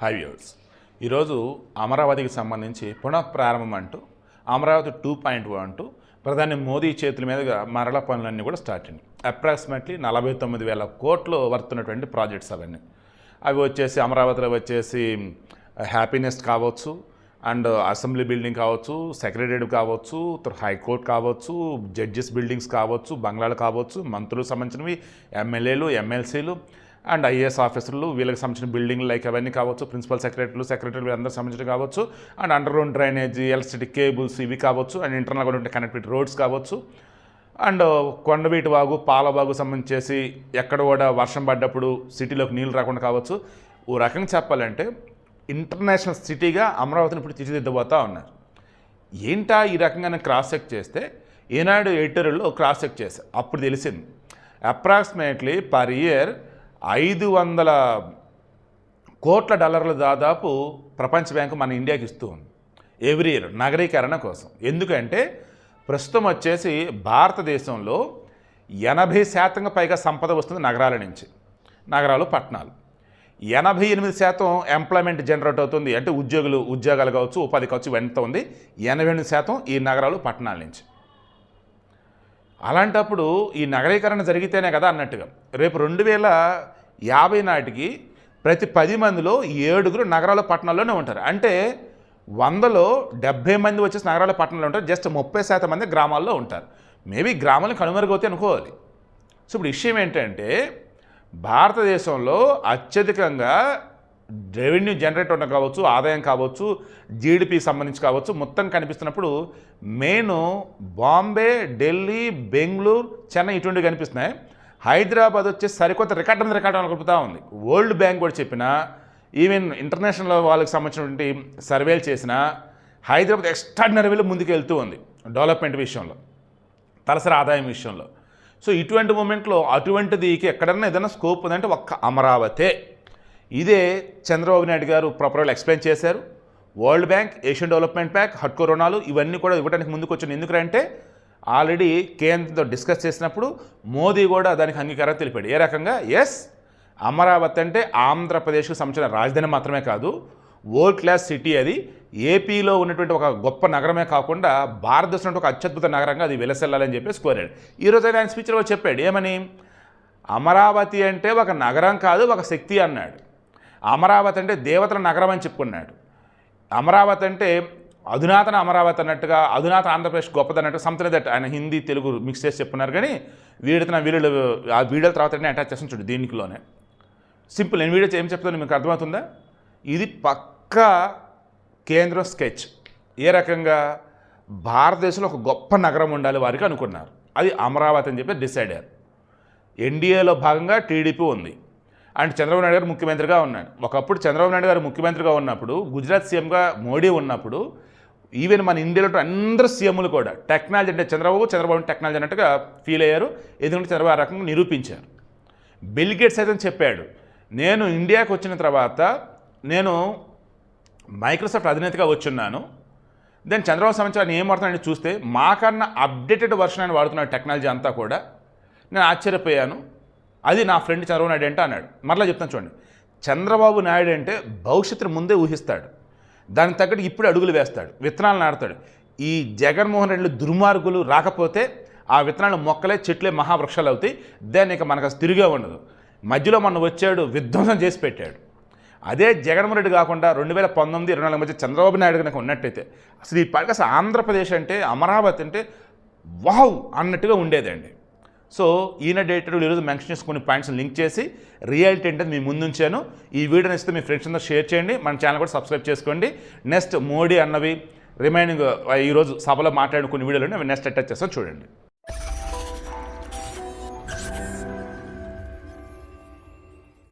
High viewers ఈరోజు అమరావతికి సంబంధించి పునఃప్రారంభం అంటూ అమరావతి టూ పాయింట్ అంటూ ప్రధాని మోదీ చేతుల మీదుగా మరల పనులన్నీ కూడా స్టార్ట్ అయినాయి. అప్రాక్సిమేట్లీ నలభై తొమ్మిది వేల కోట్లు వర్తున్నటువంటి ప్రాజెక్ట్స్ అవన్నీ. అవి వచ్చేసి అమరావతిలో వచ్చేసి హ్యాపీనెస్ కావచ్చు అండ్ అసెంబ్లీ బిల్డింగ్ కావచ్చు సెక్రటరియట్ కావచ్చు హైకోర్టు కావచ్చు జడ్జెస్ బిల్డింగ్స్ కావచ్చు బంగ్లాలు కావచ్చు మంత్రులకు సంబంధించినవి ఎమ్మెల్యేలు ఎమ్మెల్సీలు అండ్ ఐఏఎస్ ఆఫీసర్లు వీళ్ళకి సంబంధించిన బిల్డింగ్ లైక్ అవన్నీ కావచ్చు ప్రిన్సిపల్ సెక్రటరీలు సెక్రటరీలు అందరూ సంబంధించిన కావచ్చు and underground drainage electricity cables ఇవి కావచ్చు అండ్ ఇంటర్నల్గా ఉండే కనెక్టివిటీ రోడ్స్ కావచ్చు. అండ్ కొండవీటి వాగు పాలవాగు సంబంధించేసి ఎక్కడ కూడా వర్షం పడ్డప్పుడు సిటీలోకి నీళ్ళు రాకుండా కావచ్చు. ఓ రకంగా చెప్పాలంటే ఇంటర్నేషనల్ సిటీగా అమరావతిని ఇప్పుడు తీర్చిదిద్దబోతా ఉన్నారు. ఏంటా ఈ రకంగా నేను క్రాస్ చెక్ చేస్తే? ఈనాడు ఎడిటర్లో క్రాస్ చెక్ చేశాను అప్పుడు తెలిసింది. అప్రాక్సిమేట్లీ పర్ ఇయర్ ఐదు వందల కోట్ల డాలర్లు దాదాపు ప్రపంచ బ్యాంకు మన ఇండియాకి ఇస్తూ ఉంది. ఎవ్రీ ఇయర్ నగరీకరణ కోసం. ఎందుకంటే ప్రస్తుతం వచ్చేసి భారతదేశంలో ఎనభై శాతంగా పైగా సంపద వస్తుంది నగరాల నుంచి. నగరాలు పట్టణాలు. ఎనభై ఎనిమిది శాతం ఎంప్లాయ్మెంట్ జనరేట్ అవుతుంది. అంటే ఉద్యోగులు ఉద్యోగాలు కావచ్చు ఉపాధి కావచ్చు వెంటుంది ఉంది. ఎనభై ఎనిమిది శాతం ఈ నగరాలు పట్టణాల నుంచి. అలాంటప్పుడు ఈ నగరీకరణ జరిగితేనే కదా అన్నట్టుగా. రేపు రెండు వేల యాభై నాటికి ప్రతి పది మందిలో ఏడుగురు నగరాల పట్టణాల్లోనే ఉంటారు. అంటే వందలో డెబ్భై మంది వచ్చేసి నగరాల పట్టణాల్లో ఉంటారు. జస్ట్ ముప్పై శాతం మంది గ్రామాల్లో ఉంటారు. మేబీ గ్రామాలను కనుమరుగవుతాయి అనుకోవాలి. సో ఇప్పుడు విషయం ఏంటంటే భారతదేశంలో అత్యధికంగా రెవెన్యూ జనరేట్ ఉండడం కావచ్చు ఆదాయం కావచ్చు జీడిపి సంబంధించి కావచ్చు మొత్తం కనిపిస్తున్నప్పుడు మెయిన్ బాంబే ఢిల్లీ బెంగళూరు చెన్నై ఇటువంటివి కనిపిస్తున్నాయి. హైదరాబాద్ వచ్చి సరికొత్త రికార్డు మీద రికార్డు కలుపుతూ ఉంది. వరల్డ్ బ్యాంక్ కూడా చెప్పిన ఈవెన్ ఇంటర్నేషనల్ వాళ్ళకి సంబంధించినటువంటి సర్వేలు చేసిన హైదరాబాద్ ఎక్స్ట్రాడినరీలో ముందుకు వెళ్తూ ఉంది డెవలప్మెంట్ విషయంలో తలసరి ఆదాయం విషయంలో. సో ఇటువంటి మూమెంట్లో అటువంటిది ఎక్కడన్నా ఏదైనా స్కోప్ ఉందంటే ఒక్క అమరావతే. ఇదే చంద్రబాబు నాయుడు గారు ప్రాపర్గా ఎక్స్ప్లెయిన్ చేశారు. World bank Asian development bank హట్కో రుణాలు ఇవన్నీ కూడా ఇవ్వడానికి ముందుకు వచ్చిన ఎందుకంటే ఆల్రెడీ కేంద్రంతో డిస్కస్ చేసినప్పుడు మోదీ కూడా దానికి అంగీకారం తెలిపాడు. ఏ రకంగా? ఎస్ అమరావతి అంటే ఆంధ్రప్రదేశ్కు సంబంధించిన రాజధాని మాత్రమే కాదు వరల్డ్ క్లాస్ సిటీ అది. ఏపీలో ఉన్నటువంటి ఒక గొప్ప నగరమే కాకుండా భారతదేశంలో ఒక అత్యద్భుత నగరంగా అది వెలసెల్లాలని చెప్పేసి కోరాడు. ఈరోజు అయితే ఆయన స్పీచ్లో చెప్పాడు. ఏమని? అమరావతి అంటే ఒక నగరం కాదు ఒక శక్తి అన్నాడు. అమరావతి అంటే దేవతల నగరం అని చెప్పుకున్నాడు. అమరావతి అంటే అధునాతన అమరావతి అన్నట్టుగా అధునాతన ఆంధ్రప్రదేశ్ గొప్పది అన్నట్టు సంథింగ్ దట్ ఆయన హిందీ తెలుగు మిక్స్ చేసి చెప్పున్నారు కానీ వీడితో వీళ్ళు వీడియోలు ఆ వీడియోల తర్వాత అటాచ్ చేస్తాను చూడు దీనికిలోనే. సింపుల్ నేను వీడియో ఏం చెప్తాను మీకు అర్థమవుతుందా? ఇది పక్కా కేంద్ర స్కెచ్. ఏ రకంగా? భారతదేశంలో ఒక గొప్ప నగరం ఉండాలి వారికి అనుకున్నారు. అది అమరావతి అని చెప్పి డిసైడ్ అయ్యారు. ఎన్డీఏలో భాగంగా టీడీపీ ఉంది. అండ్ చంద్రబాబు నాయుడు గారు ముఖ్యమంత్రిగా ఉన్నాడు. ఒకప్పుడు చంద్రబాబు నాయుడు గారు ముఖ్యమంత్రిగా ఉన్నప్పుడు గుజరాత్ సీఎంగా మోడీ ఉన్నప్పుడు ఈవెన్ మన ఇండియాలో ఉన్న అందరు సీఎంలు కూడా టెక్నాలజీ అంటే చంద్రబాబు చంద్రబాబు టెక్నాలజీ అన్నట్టుగా ఫీల్ అయ్యారు. ఎందుకంటే చంద్రబాబు ఆ రకంగా నిరూపించారు. బిల్ గేట్స్ అయితే చెప్పాడు నేను ఇండియాకి వచ్చిన తర్వాత నేను మైక్రోసాఫ్ట్ అధినేతగా వచ్చున్నాను. దెన్ చంద్రబాబు సంవత్సరాన్ని ఏం వాడుతున్నాడని చూస్తే మాకన్నా అప్డేటెడ్ వర్షన్ అని వాడుతున్నాడు టెక్నాలజీ అంతా కూడా. నేను ఆశ్చర్యపోయాను. అది నా ఫ్రెండ్ చంద్రబాబు నాయుడు అంటే అన్నాడు. మరలా చెప్తాను చూడండి. చంద్రబాబు నాయుడు అంటే భవిష్యత్తును ముందే ఊహిస్తాడు. దానికి తగ్గట్టు ఇప్పుడు అడుగులు వేస్తాడు. విత్తనాలు నాడతాడు ఈ జగన్మోహన్ రెడ్డి దుర్మార్గులు రాకపోతే ఆ విత్తనాలు మొక్కలే చెట్లే మహావృక్షాలు అవుతాయి. దాన్ని ఇక మనకు తిరిగే ఉండదు. మధ్యలో మొన్న వచ్చాడు విధ్వంసం చేసి పెట్టాడు. అదే జగన్మోహన్ రెడ్డి కాకుండా రెండు వేల పంతొమ్మిది ఇరవై నాలుగు మధ్య చంద్రబాబు నాయుడు కనుక ఉన్నట్టయితే అసలు ఈ పైగా ఆంధ్రప్రదేశ్ అంటే అమరావతి అంటే వావ్ అన్నట్టుగా ఉండేదండి. సో ఈయన డేటెడ్ ఈరోజు మెన్షన్ చేసి కొన్ని పాయింట్స్ లింక్ చేసి రియాలిటీ ఏంటంటే మీ ముందుంచాను. ఈ వీడియోని ఇస్తే మీ ఫ్రెండ్స్ అందరూ షేర్ చేయండి. మన ఛానల్ కూడా సబ్స్క్రైబ్ చేసుకోండి. నెక్స్ట్ మోడీ అన్నవి రిమైనింగ్ ఈరోజు సభలో మాట్లాడిన కొన్ని వీడియోలు నెక్స్ట్ అటాచ్ చేస్తాను. చూడండి.